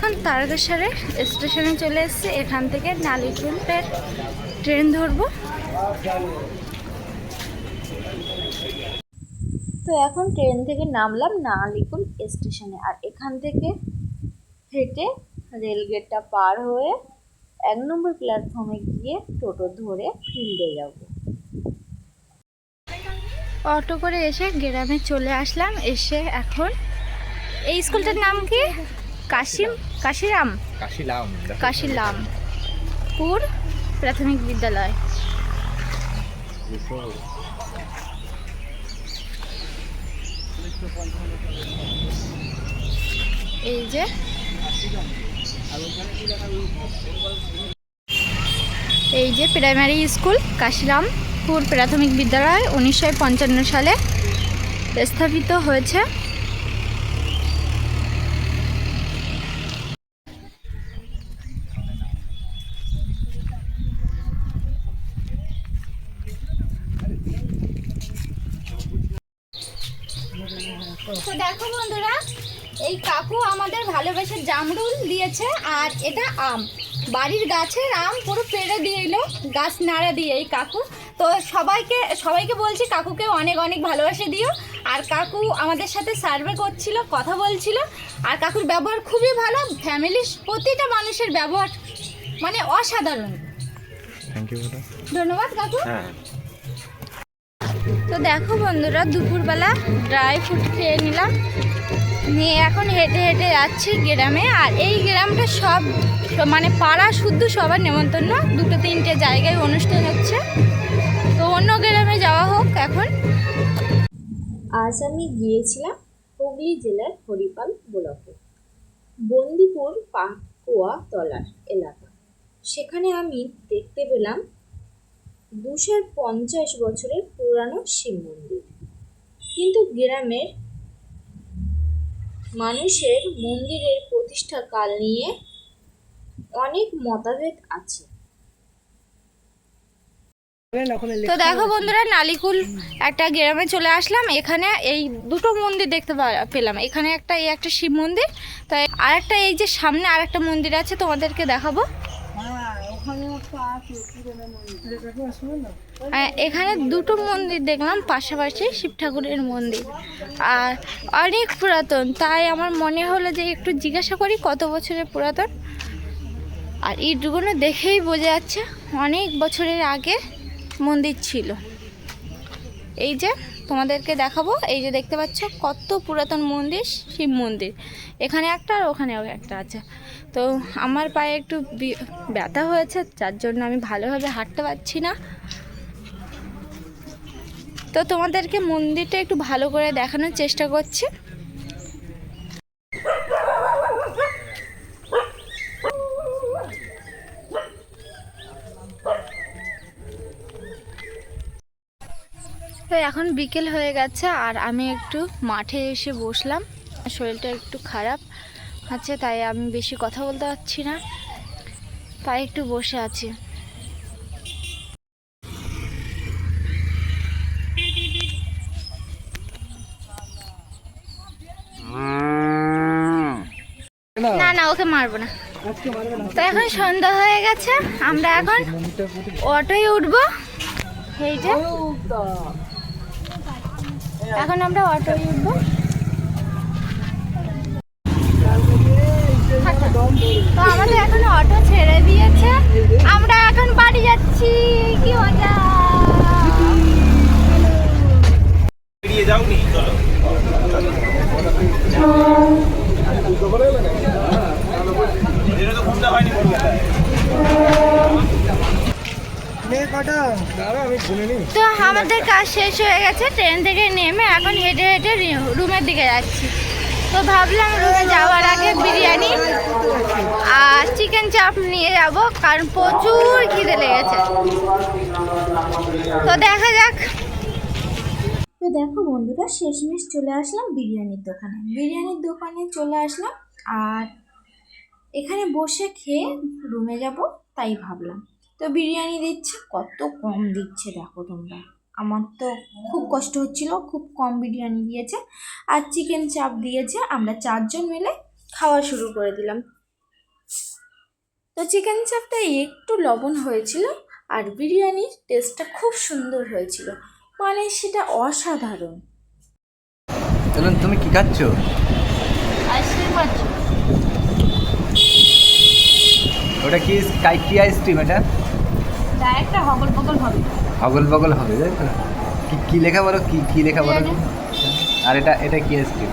এখন তারকেশ্বরের স্টেশনে চলে এসেছি। এখান থেকে নালিকুলের ট্রেন ধরবো। তো এখন ট্রেন থেকে নামলাম নালিকুল স্টেশনে। আর এখান থেকে হেঁটে রেলগেটটা পার হয়ে এক নম্বর প্ল্যাটফর্মে গিয়ে টোটো ধরে ফিল্ডে যাব। অটো করে এসে গ্রামে চলে আসলাম। এসে এখন এই স্কুলটার নাম কি? কাশিম কাশিরাম? কাশিলাম কাশিলাম। পুর প্রাথমিক বিদ্যালয়। এই যে। এই যে প্রাইমারি স্কুল কাশিরামপুর প্রাথমিক বিদ্যালয় উনিশশো পঞ্চান্ন সালে স্থাপিত হয়েছে। তো দেখো বন্ধুরা এই কাকু আমাদের ভালোবেসে জামরুল দিয়েছে আর এটা আম। বাড়ির গাছের আম পুরো পেড়ে দিয়ে এলো গাছ নাড়া দিয়ে এই কাকু। তো সবাইকে সবাইকে বলছি কাকুকে অনেক অনেক ভালোবাসে দিও। আর কাকু আমাদের সাথে সার্ভে করছিল কথা বলছিল। আর কাকুর ব্যবহার খুবই ভালো ফ্যামিলির প্রতিটা মানুষের ব্যবহার মানে অসাধারণ। ধন্যবাদ কাকু। হ্যাঁ। তো দেখো বন্ধুরা, দুপুরবেলা ড্রাই ফ্রুট খেয়ে নিলাম। নিয়ে এখন হেঁটে হেঁটে যাচ্ছি গ্রামে। আর এই গ্রামটা সব মানে পাড়া শুদ্ধ সবার নেমন্তন্ন। দুটো তিনটে জায়গায় অনুষ্ঠান হচ্ছে। তো অন্য গ্রামে যাওয়া হোক এখন। আজ আমি গিয়েছিলাম হুগলি জেলার হরিপাল ব্লকে, বন্দিপুর পাকুয়া তলার এলাকা। সেখানে আমি দেখতে পেলাম দুশো পঞ্চাশ বছরের পুরানো শিব মন্দির। কিন্তু গ্রামের মানুষের মন্দিরের প্রতিষ্ঠা কাল নিয়ে অনেক মতভেদ আছে। তো দেখো বন্ধুরা নালিকুল একটা গ্রামে চলে আসলাম। এখানে এই দুটো মন্দির দেখতে পা- পেলাম। এখানে একটা এই একটা শিব মন্দির তাই আর একটা এই যে সামনে আরেকটা মন্দির আছে তোমাদেরকে দেখাবো। এখানে দুটো মন্দির দেখলাম, পাশাপাশি শিব ঠাকুরের মন্দির। আর অনেক পুরাতন, তাই আমার মনে হলো যে একটু জিজ্ঞাসা করি কত বছরের পুরাতন। আর ইটগুলো দেখেই বোঝা যাচ্ছে অনেক বছরের আগে মন্দির ছিল। এই যে তোমাদেরকে দেখাবো, এই যে দেখতে পাচ্ছ কত পুরাতন মন্দির, শিব মন্দির। এখানে একটা আর ওখানেও একটা আছে। তো আমার পায়ে একটু ব্যথা হয়েছে, যার জন্য আমি ভালোভাবে হাঁটতে পারছি না। তো তোমাদেরকে মন্দিরটা একটু ভালো করে দেখানোর চেষ্টা করছি। তো এখন বিকেল হয়ে গেছে আর আমি একটু মাঠে এসে বসলাম। শরীরটা একটু খারাপ আছে, তাই আমি বেশি কথা বলতে পারছি না, তাই একটু বসে আছি। না না, ওকে মারবো না। তো এখন সন্ধ্যা হয়ে গেছে, আমরা এখন অটোয় উঠবো। যে। এখন আমরা অটোয় উঠবো। তো আমাদের এখন অটো ছেড়ে দিয়েছে। আমরা এখন বাড়ি যাচ্ছি। কি মজা। বেরিয়ে যাওনি, চলো। ঘুমটা হয়নি। তো আমাদের কাজ শেষ হয়ে গেছে ট্রেন থেকে নেমে এখন হেঁটে হেঁটে রুমের দিকে যাচ্ছি। তো ভাবলাম রুমে যাওয়ার আগে বিরিয়ানি আর চিকেন চাপ নিয়ে যাব কারণ প্রচুর খিদে লেগেছে। তো দেখা যাক। তো দেখো বন্ধুরা শেষমেশ চলে আসলাম বিরিয়ানির দোকানে। বিরিয়ানির দোকানে চলে আসলাম আর এখানে বসে খেয়ে রুমে যাব তাই ভাবলাম। তো বিরিয়ানি দিচ্ছে কত কম দিচ্ছে দেখো তোমরা। আমার তো খুব কষ্ট হচ্ছিল খুব কম বিরিয়ানি দিয়েছে আর চিকেন চাপ দিয়েছে আমরা চারজন মিলে খাওয়া শুরু করে দিলাম। তো চিকেন চাপটা একটু লবণ হয়েছিল আর বিরিয়ানির টেস্টটা খুব সুন্দর হয়েছিল মানে সেটা অসাধারণ। চলুন তুমি কি খাচ্ছ? আইসক্রিম ওটা কি কাই কি আইসক্রিম এটা? একটা হগল হবে। বগল হবে তাই তো? কি কি লেখা বলো? কি কি লেখা বলো? আর এটা এটা কি আইসক্রিম